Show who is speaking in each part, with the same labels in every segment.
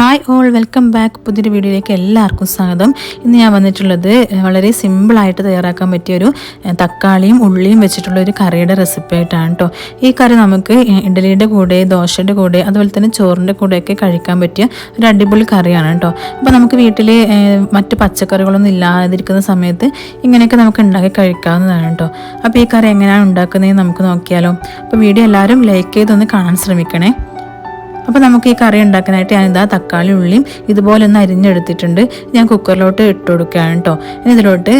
Speaker 1: hi all welcome back പുതിയൊരു വീഡിയോയിലേക്ക് എല്ലാവർക്കും സ്വാഗതം ഇന്ന് ഞാൻ വന്നിട്ടുള്ളത് വളരെ സിമ്പിളായിട്ട് തയ്യാറാക്കാൻ പറ്റിയ ഒരു തക്കാളിയും ഉള്ളിയും വെച്ചിട്ടുള്ള ഒരു കറിയുടെ റെസിപ്പി ആയിട്ടാണ് കേട്ടോ ഈ കറി നമുക്ക് ഇഡലിയുടെ കൂടെ ദോശയുടെ കൂടെ അതുപോലെ തന്നെ ചോറിൻ്റെ കൂടെയൊക്കെ കഴിക്കാൻ പറ്റിയ ഒരു അടിപൊളി കറിയാണ് കേട്ടോ അപ്പോൾ നമുക്ക് വീട്ടിൽ മറ്റ് പച്ചക്കറികളൊന്നും ഇല്ലാതിരിക്കുന്ന സമയത്ത് ഇങ്ങനെയൊക്കെ നമുക്ക് ഉണ്ടാക്കി കഴിക്കാവുന്നതാണ് കേട്ടോ അപ്പോൾ ഈ കറി എങ്ങനെയാണ് ഉണ്ടാക്കുന്നതെന്ന് നമുക്ക് നോക്കിയാലോ അപ്പോൾ വീഡിയോ എല്ലാവരും ലൈക്ക് ചെയ്തൊന്ന് കാണാൻ ശ്രമിക്കണേ അപ്പോൾ നമുക്ക് ഈ കറി ഉണ്ടാക്കാനായിട്ട് ഞാനിതാ തക്കാളി ഉള്ളിയും ഇതുപോലെ ഒന്ന് അരിഞ്ഞെടുത്തിട്ടുണ്ട് ഞാൻ കുക്കറിലോട്ട് ഇട്ട് കൊടുക്കുകയാണ് കേട്ടോ ഇനി ഇതിലോട്ട്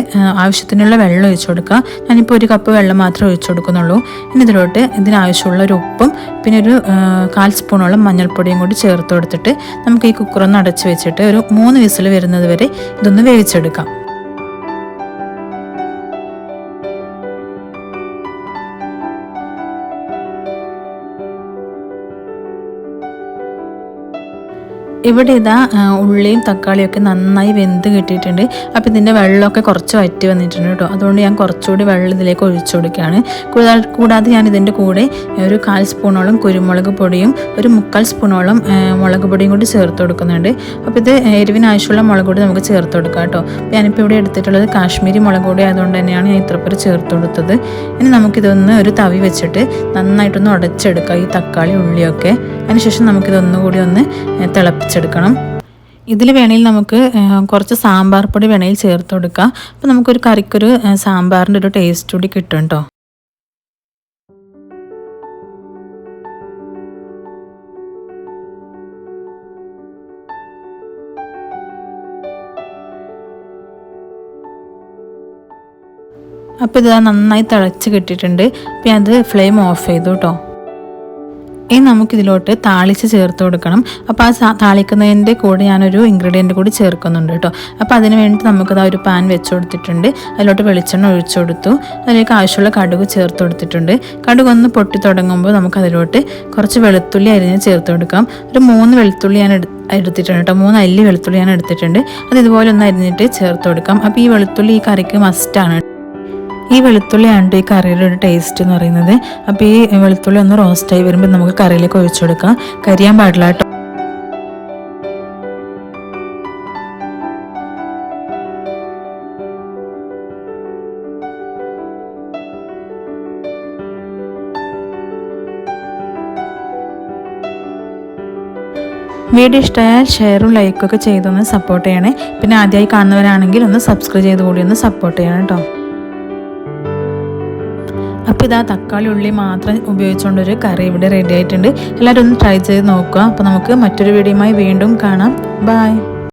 Speaker 1: ആവശ്യത്തിനുള്ള വെള്ളം ഒഴിച്ചു കൊടുക്കുക ഞാനിപ്പോൾ ഒരു കപ്പ് വെള്ളം മാത്രമേ ഒഴിച്ചു കൊടുക്കുന്നുള്ളൂ ഇനി ഇതിലോട്ട് ഇതിനാവശ്യമുള്ള ഒരു ഉപ്പും പിന്നെ ഒരു കാൽ സ്പൂണോളം മഞ്ഞൾപ്പൊടിയും കൂടി ചേർത്ത് കൊടുത്തിട്ട് നമുക്ക് ഈ കുക്കറൊന്ന് അടച്ചു വെച്ചിട്ട് ഒരു മൂന്ന് വിസിൽ വരുന്നത് വരെ ഇതൊന്ന് വേവിച്ചെടുക്കാം ഇവിടെ ഇതാ ഉള്ളിയും തക്കാളിയൊക്കെ നന്നായി വെന്ത് കിട്ടിയിട്ടുണ്ട് അപ്പോൾ ഇതിൻ്റെ വെള്ളമൊക്കെ കുറച്ച് വറ്റി വന്നിട്ടുണ്ട് കേട്ടോ അതുകൊണ്ട് ഞാൻ കുറച്ചുകൂടി വെള്ളം ഇതിലേക്ക് ഒഴിച്ചു കൊടുക്കുകയാണ് കൂടാതെ ഞാൻ ഇതിൻ്റെ കൂടെ ഒരു കാൽ സ്പൂണോളം കുരുമുളക് പൊടിയും ഒരു മുക്കാൽ സ്പൂണോളം മുളക് പൊടിയും കൂടി ചേർത്ത് കൊടുക്കുന്നുണ്ട് അപ്പോൾ ഇത് എരിവിനാവശ്യമുള്ള മുളക് പൊടി നമുക്ക് ചേർത്ത് കൊടുക്കാം കേട്ടോ ഞാനിപ്പോൾ ഇവിടെ എടുത്തിട്ടുള്ളത് കാശ്മീരി മുളക് പൊടി ആയതുകൊണ്ട് തന്നെയാണ് ഞാൻ ഇത്രപ്പേർ ചേർത്ത് കൊടുത്തത് ഇനി നമുക്കിതൊന്ന് ഒരു തവി വെച്ചിട്ട് നന്നായിട്ടൊന്ന് ഉടച്ചെടുക്കാം ഈ തക്കാളി ഉള്ളിയൊക്കെ അതിനുശേഷം നമുക്കിതൊന്നുകൂടി ഒന്ന് തിളപ്പിച്ചെടുക്കണം ഇതിൽ വേണമെങ്കിൽ നമുക്ക് കുറച്ച് സാമ്പാർ പൊടി വേണമെങ്കിൽ ചേർത്ത് കൊടുക്കാം അപ്പം നമുക്കൊരു കറിക്കൊരു സാമ്പാറിൻ്റെ ഒരു ടേസ്റ്റ് കൂടി കിട്ടും കേട്ടോ അപ്പോൾ ഇത് നന്നായി തിളച്ച് കിട്ടിയിട്ടുണ്ട് അപ്പം അത് ഫ്ലെയിം ഓഫ് ചെയ്തു കേട്ടോ ഇനി നമുക്കിതിലോട്ട് താളിച്ച് ചേർത്ത് കൊടുക്കണം അപ്പോൾ ആ താളിക്കുന്നതിൻ്റെ കൂടെ ഞാനൊരു ഇൻഗ്രീഡിയൻറ്റ് കൂടി ചേർക്കുന്നുണ്ട് കേട്ടോ അപ്പോൾ അതിന് വേണ്ടി നമുക്കത് ആ ഒരു പാൻ വെച്ച് കൊടുത്തിട്ടുണ്ട് അതിലോട്ട് വെളിച്ചെണ്ണ ഒഴിച്ചു കൊടുത്തു അതിലേക്ക് ആവശ്യമുള്ള കടുക് ചേർത്ത് കൊടുത്തിട്ടുണ്ട് കടുക് ഒന്ന് പൊട്ടി തുടങ്ങുമ്പോൾ നമുക്കതിലോട്ട് കുറച്ച് വെളുത്തുള്ളി അരിഞ്ഞ് ചേർത്ത് കൊടുക്കാം ഒരു മൂന്ന് വെളുത്തുള്ളി ഞാൻ എടുത്തിട്ടുണ്ട് കേട്ടോ മൂന്ന് അല്ലി വെളുത്തുള്ളി ഞാൻ എടുത്തിട്ടുണ്ട് അത് ഇതുപോലെ ഒന്ന് അരിഞ്ഞിട്ട് ചേർത്ത് കൊടുക്കാം അപ്പോൾ ഈ വെളുത്തുള്ളി ഈ കറിക്ക് മസ്റ്റാണ് ഈ വെളുത്തുള്ളിയാണ് ഈ കറിയുടെ ഒരു ടേസ്റ്റ് എന്ന് പറയുന്നത് അപ്പോൾ ഈ വെളുത്തുള്ളി ഒന്ന് റോസ്റ്റായി വരുമ്പോൾ നമുക്ക് കറിയിലേക്ക് ഒഴിച്ചു കൊടുക്കാം കരിയാൻ പാടില്ല കേട്ടോ വീഡിയോ ഇഷ്ടമായാൽ ഷെയറും ലൈക്കും ഒക്കെ ചെയ്തൊന്ന് സപ്പോർട്ട് ചെയ്യണേ പിന്നെ ആദ്യമായി കാണുന്നവരാണെങ്കിൽ ഒന്ന് സബ്സ്ക്രൈബ് ചെയ്ത് കൂടി ഒന്ന് സപ്പോർട്ട് ചെയ്യണം കേട്ടോ അപ്പോൾ ഇതാ തക്കാളി ഉള്ളി മാത്രം ഉപയോഗിച്ചുകൊണ്ടൊരു കറി ഇവിടെ റെഡി ആയിട്ടുണ്ട് എല്ലാവരും ഒന്ന് ട്രൈ ചെയ്ത് നോക്കുക അപ്പോൾ നമുക്ക് മറ്റൊരു വീഡിയോയുമായി വീണ്ടും കാണാം ബായ്